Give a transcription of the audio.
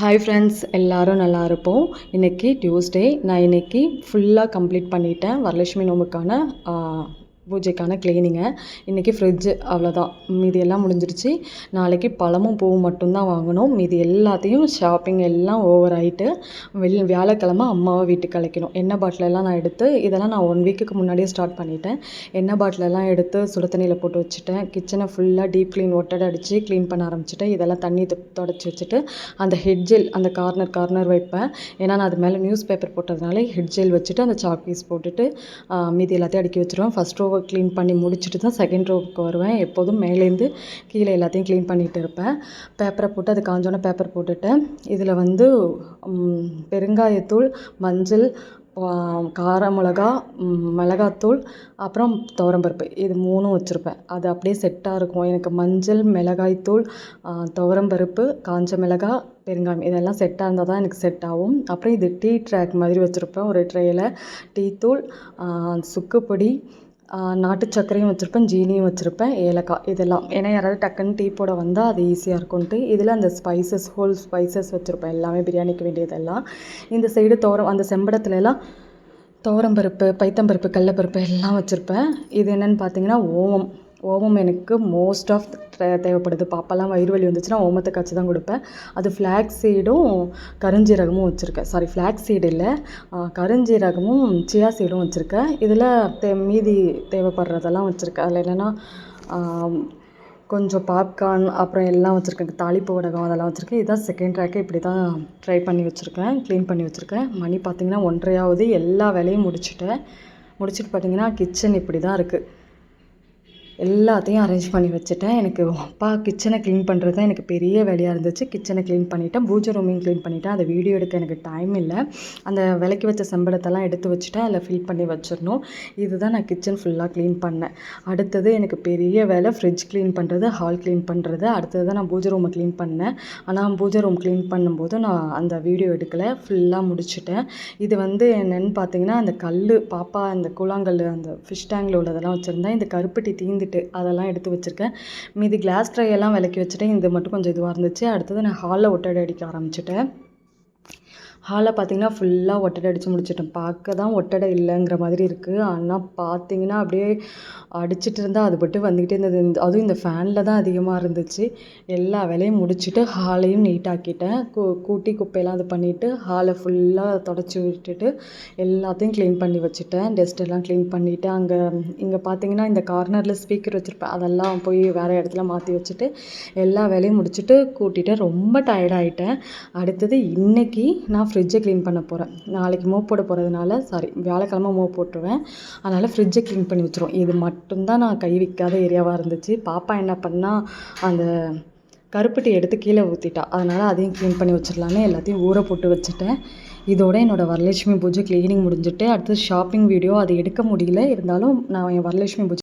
Hi friends எல்லோரும் நல்லா இருப்போம். இன்றைக்கி டியூஸ்டே நான் இன்றைக்கி ஃபுல்லாக கம்ப்ளீட் பண்ணிட்டேன். வரலட்சுமி நோம்புக்கான பூஜைக்கான க்ளீனிங்கு இன்றைக்கி ஃப்ரிட்ஜு அவ்வளோதான் மீதி எல்லாம் முடிஞ்சிருச்சு. நாளைக்கு பழமும் பூவும் மட்டும்தான் வாங்கணும். மீதி எல்லாத்தையும் ஷாப்பிங் எல்லாம் ஓவர் ஆகிட்டு வெள் வியாழக்கிழமை அம்மாவை வீட்டுக்கு அழைக்கணும். எண்ணெய் பாட்டிலெல்லாம் நான் எடுத்து இதெல்லாம் நான் ஒன் வீக்குக்கு முன்னாடியே ஸ்டார்ட் பண்ணிட்டேன். எண்ணெய் பாட்டிலெல்லாம் எடுத்து சுடு தண்ணியில் போட்டு வச்சுட்டேன். கிச்சனை ஃபுல்லாக டீப் க்ளீன் ஒட்டடை அடித்து க்ளீன் பண்ண ஆரம்பிச்சிட்டேன். இதெல்லாம் தண்ணி தொடச்சி வச்சுட்டு அந்த ஹெட் ஜெல் அந்த கார்னர் கார்னர் வைப்பேன். ஏன்னா நான் அது மேலே நியூஸ் பேப்பர் போட்டதுனால ஹெட் ஜெல் வச்சுட்டு அந்த சாக் பீஸ் போட்டுட்டு மீதி எல்லாத்தையும் அடுக்கி வச்சுருவேன். ஃபஸ்ட் ஓவர் ரோவை க்ளீன் பண்ணி முடிச்சுட்டு தான் செகண்ட் ரோவுக்கு வருவேன். எப்போதும் மேலேருந்து கீழே எல்லாத்தையும் க்ளீன் பண்ணிகிட்டு இருப்பேன். பேப்பரை போட்டு அது காஞ்சோன்னே பேப்பர் போட்டுட்டேன் இதில் வந்து பெருங்காயத்தூள் மஞ்சள் கார மிளகா மிளகாத்தூள் அப்புறம் துவரம்பருப்பு. இது மூணும் வச்சுருப்பேன். அது அப்படியே செட்டாக இருக்கும். எனக்கு மஞ்சள் மிளகாய்த்தூள் துவரம்பருப்பு காஞ்ச மிளகா பெருங்காயம் இதெல்லாம் செட்டாக இருந்தால் தான் எனக்கு செட் ஆகும். அப்புறம் இது டீ ட்ராக் மாதிரி வச்சுருப்பேன். ஒரு ட்ரேயில் டீத்தூள் சுக்குப்பொடி நாட்டு சர்க்கரையும் வச்சுருப்பேன் ஜீனியும் வச்சுருப்பேன் ஏலக்காய் இதெல்லாம். ஏன்னா யாராவது டக்குன்னு டீ போட வந்தால் அது ஈஸியாக இருக்கும்ன்ட்டு இதில் அந்த ஸ்பைசஸ் ஹோல் ஸ்பைசஸ் வச்சுருப்பேன். எல்லாமே பிரியாணிக்கு வேண்டியதெல்லாம். இந்த சைடு துவரம் அந்த செம்படத்துலலாம் துவரம்பருப்பு பைத்தம்பருப்பு கடலப்பருப்பு எல்லாம் வச்சுருப்பேன். இது என்னென்னு பார்த்தீங்கன்னா ஓமம். ஓமம் எனக்கு மோஸ்ட் ஆஃப் தேவைப்படுது. பாப்பாலாம் வயிறு வலி வந்துச்சுன்னா ஓமத்தை காய்ச்சி தான் கொடுப்பேன். அது ஃப்ளாக் சீடும் கருஞ்சீரகமும் வச்சுருக்கேன். சாரி ஃப்ளாக் சீடு இல்லை. கருஞ்சீரகமும் சியா சீடும் வச்சுருக்கேன். இதில் தே மீதி தேவைப்படுறதெல்லாம் வச்சுருக்கேன். அதில் என்னென்னா கொஞ்சம் பாப்கார்ன் அப்புறம் எல்லாம் வச்சுருக்கேன். தாளிப்பு வடகம் அதெல்லாம் வச்சுருக்கேன். இதுதான் செகண்ட் ட்ராக்கே இப்படி தான் ட்ரை பண்ணி வச்சுருக்கேன். க்ளீன் பண்ணி வச்சுருக்கேன். மணி பார்த்திங்கன்னா ஒன்றையாவது எல்லா வேலையும் முடிச்சுட்டேன். முடிச்சுட்டு பார்த்திங்கன்னா கிச்சன் இப்படி தான் இருக்குது எல்லாத்தையும் அரேஞ்ச் பண்ணி வச்சுட்டேன். எனக்கு அப்பா கிச்சனை க்ளீன் பண்ணுறது தான் எனக்கு பெரிய வேலையாக இருந்துச்சு. கிச்சனை க்ளீன் பண்ணிவிட்டேன் பூஜை ரூமையும் க்ளீன் பண்ணிவிட்டேன் அந்த வீடியோ எடுக்க எனக்கு டைம் இல்லை. அந்த விலைக்கு வச்ச செம்படத்தெல்லாம் எடுத்து வச்சுட்டேன். அதில் ஃபில் பண்ணி வச்சிடணும். இதுதான் நான் கிச்சன் ஃபுல்லாக க்ளீன் பண்ணேன். அடுத்தது எனக்கு பெரிய வேலை ஃப்ரிட்ஜ் க்ளீன் பண்ணுறது ஹால் க்ளீன் பண்ணுறது அடுத்தது தான் நான் பூஜை ரூமை க்ளீன் பண்ணேன். ஆனால் பூஜை ரூம் க்ளீன் பண்ணும்போது நான் அந்த வீடியோ எடுக்கலை. ஃபுல்லாக முடிச்சுட்டேன். இது வந்து என்னென்னு பார்த்தீங்கன்னா அந்த கல் பாப்பா அந்த கூழாங்கல் அந்த ஃபிஷ் டேங்கில் உள்ளதெல்லாம் வச்சுருந்தேன். இந்த கருப்பட்டி தீந்து வந்துட்டு அதெல்லாம் எடுத்து வச்சுருக்கேன். மீதி கிளாஸ் ட்ரை எல்லாம் விளக்கி வச்சுட்டேன் இது மட்டும் கொஞ்சம் இதுவாக இருந்துச்சு. அடுத்தது நான் ஹாலில் ஒட்டடை அடிக்க ஆரம்பிச்சிட்டேன். ஹாலை பார்த்திங்கன்னா ஃபுல்லாக ஒட்டடை அடித்து முடிச்சிட்டேன். பார்க்க தான் ஒட்டடை இல்லைங்கிற மாதிரி இருக்குது ஆனால் பார்த்திங்கன்னா அப்படியே அடிச்சிட்டு இருந்தால் அது பட்டு வந்துக்கிட்டே இருந்தது. அதுவும் இந்த ஃபேனில் தான் அதிகமாக இருந்துச்சு. எல்லா வேலையும் முடிச்சுட்டு ஹாலையும் நீட்டாக்கிட்டேன் கூ கூட்டி குப்பையெல்லாம் அது பண்ணிவிட்டு ஹாலை ஃபுல்லாக தொடச்சி விட்டுட்டு எல்லாத்தையும் க்ளீன் பண்ணி வச்சுட்டேன். டஸ்ட்டெல்லாம் க்ளீன் பண்ணிவிட்டு அங்கே இங்கே பார்த்தீங்கன்னா இந்த கார்னரில் ஸ்பீக்கர் வச்சுருப்பேன். அதெல்லாம் போய் வேறு இடத்துல மாற்றி வச்சுட்டு எல்லா வேலையும் முடிச்சுட்டு கூட்டிகிட்டு ரொம்ப டயர்டாகிட்டேன் அடுத்தது இன்றைக்கி நான் ஃப்ரிட்ஜை க்ளீன் பண்ண போகிறேன் நாளைக்கு மோப் போட போகிறதுனால சாரி வியாழக்கிழமை மூவ் போட்டுருவேன். அதனால் ஃப்ரிட்ஜை க்ளீன் பண்ணி வச்சுருவோம். இது மட்டும்தான் நான் கை வைக்காத ஏரியாவாக இருந்துச்சு. பாப்பா என்ன பண்ணால் அந்த கருப்பட்டி எடுத்து கீழே ஊற்றிட்டா அதனால் அதையும் க்ளீன் பண்ணி வச்சிடலான்னு எல்லாத்தையும் ஊற போட்டு வச்சுட்டேன். இதோட என்னோடய வரலட்சுமி பூஜை க்ளீனிங் முடிஞ்சுட்டு அடுத்து ஷாப்பிங் வீடியோ அது எடுக்க முடியல. இருந்தாலும் நான் என் வரலட்சுமி பூஜை